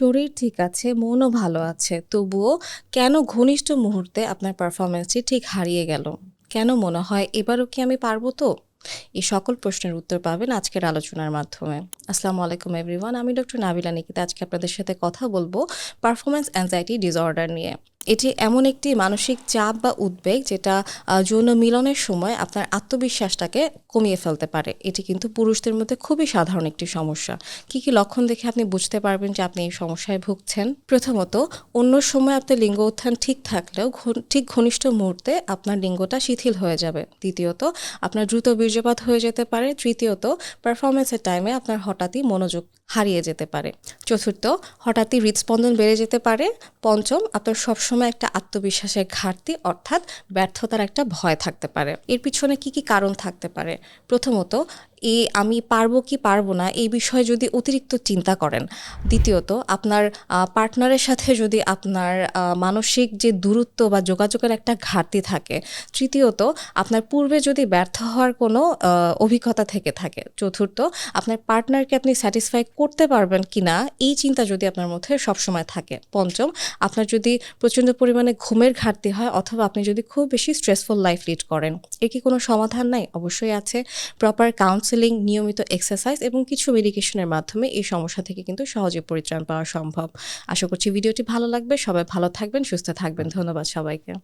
শরীর ঠিক আছে, মনও ভালো আছে। তবুও কেন ঘনিষ্ঠ মুহূর্তে আপনার পারফরমেন্সটি ঠিক হারিয়ে গেল? কেন মনে হয় এবারও কি আমি পারব তো? এই সকল প্রশ্নের উত্তর পাবেন আজকের আলোচনার মাধ্যমে। আসসালামু আলাইকুম এভরিওয়ান। আমি ডক্টর নাবিলা নিকিতা আজকে আপনাদের সাথে কথা বলব পারফরমেন্স অ্যাংজাইটি ডিসঅর্ডার নিয়ে। এটি এমন একটি মানসিক চাপ বা উদ্বেগ যেটা যৌন মিলনের সময় আপনার আত্মবিশ্বাসটাকে কমিয়ে ফেলতে পারে। এটি কিন্তু পুরুষদের মধ্যে খুবই সাধারণ একটি সমস্যা। কী, কী লক্ষণ দেখে আপনি বুঝতে পারবেন যে আপনি এই সমস্যায় ভুগছেন? প্রথমত, অন্য সময় আপনার লিঙ্গ উত্থান ঠিক থাকলেও ঠিক ঘনিষ্ঠ মুহূর্তে আপনার লিঙ্গটা শিথিল হয়ে যাবে। দ্বিতীয়ত, আপনার দ্রুত বীর্যপাত হয়ে যেতে পারে। তৃতীয়ত, পারফরমেন্সের টাইমে আপনার হঠাৎই মনোযোগ হারিয়ে যেতে পারে। চতুর্থ, হঠাৎই হৃদস্পন্দন বেড়ে যেতে পারে। পঞ্চম, আপনার সবসময় একটা আত্মবিশ্বাসের ঘাটতি অর্থাৎ ব্যর্থতার একটা ভয় থাকতে পারে। এর পিছনে কি কি কারণ থাকতে পারে? প্রথমত, এই আমি পারব কি পারব না এই বিষয়ে যদি অতিরিক্ত চিন্তা করেন। দ্বিতীয়ত, আপনার পার্টনারের সাথে যদি আপনার মানসিক যে দূরত্ব বা যোগাযোগের একটা ঘাটতি থাকে। তৃতীয়ত, আপনার পূর্বে যদি ব্যর্থ হওয়ার কোনো অভিজ্ঞতা থেকে থাকে। চতুর্থ, আপনার পার্টনারকে আপনি স্যাটিসফাই করতে পারবেন কিনা এই চিন্তা যদি আপনার মধ্যে সবসময় থাকে। পঞ্চম, আপনার যদি প্রচণ্ড পরিমাণে ঘুমের ঘাটতি হয় অথবা আপনি যদি খুব বেশি স্ট্রেসফুল লাইফ লিড করেন। এর কি কোনো সমাধান নাই? অবশ্যই আছে। প্রপার কাউন্সেলিং, নিয়মিত এক্সারসাইজ এবং কিছু মেডিকেশনের মাধ্যমে এই সমস্যা থেকে কিন্তু সহজে পরিত্রাণ পাওয়া সম্ভব। আশা করছি ভিডিওটি ভালো লাগবে। সবাই ভালো থাকবেন, সুস্থ থাকবেন। ধন্যবাদ সবাইকে।